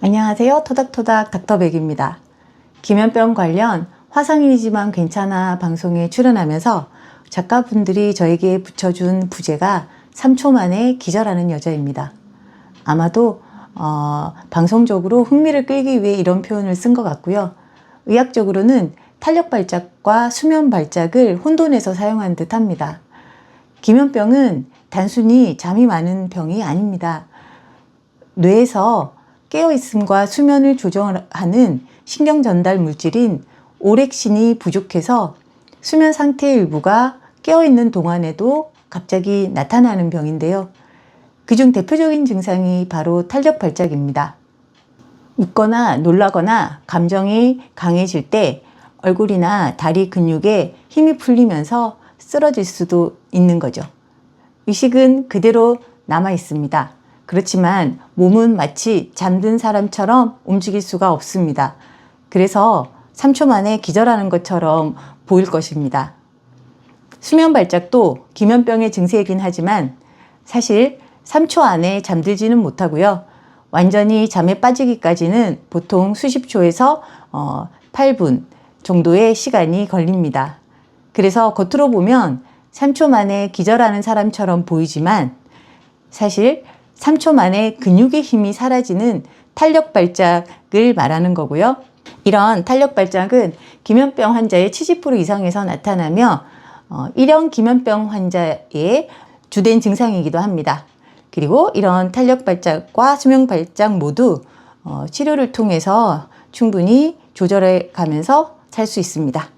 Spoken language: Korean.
안녕하세요. 토닥토닥 닥터백입니다. 기면병 관련 화상이지만 괜찮아 방송에 출연하면서 작가분들이 저에게 붙여준 부제가 3초 만에 기절하는 여자입니다. 아마도 어, 방송적으로 흥미를 끌기 위해 이런 표현을 쓴 것 같고요. 의학적으로는 탄력 발작과 수면 발작을 혼돈해서 사용한 듯 합니다. 기면병은 단순히 잠이 많은 병이 아닙니다. 뇌에서 깨어있음과 수면을 조정하는 신경 전달 물질인 오렉신이 부족해서 수면 상태의 일부가 깨어있는 동안에도 갑자기 나타나는 병인데요. 그중 대표적인 증상이 바로 탄력 발작입니다. 웃거나 놀라거나 감정이 강해질 때 얼굴이나 다리 근육에 힘이 풀리면서 쓰러질 수도 있는 거죠. 의식은 그대로 남아 있습니다. 그렇지만 몸은 마치 잠든 사람처럼 움직일 수가 없습니다. 그래서 3초 만에 기절하는 것처럼 보일 것입니다. 수면 발작도 기면병의 증세이긴 하지만 사실 3초 안에 잠들지는 못하고요. 완전히 잠에 빠지기까지는 보통 수십 초에서 어, 8분 정도의 시간이 걸립니다. 그래서 겉으로 보면 3초 만에 기절하는 사람처럼 보이지만 사실 3초 만에 근육의 힘이 사라지는 탄력 발작을 말하는 거고요. 이런 탄력 발작은 기면병 환자의 70% 이상에서 나타나며 어, 일형 기면병 환자의 주된 증상이기도 합니다. 그리고 이런 탄력 발작과 수면 발작 모두 어, 치료를 통해서 충분히 조절해 가면서 살 수 있습니다.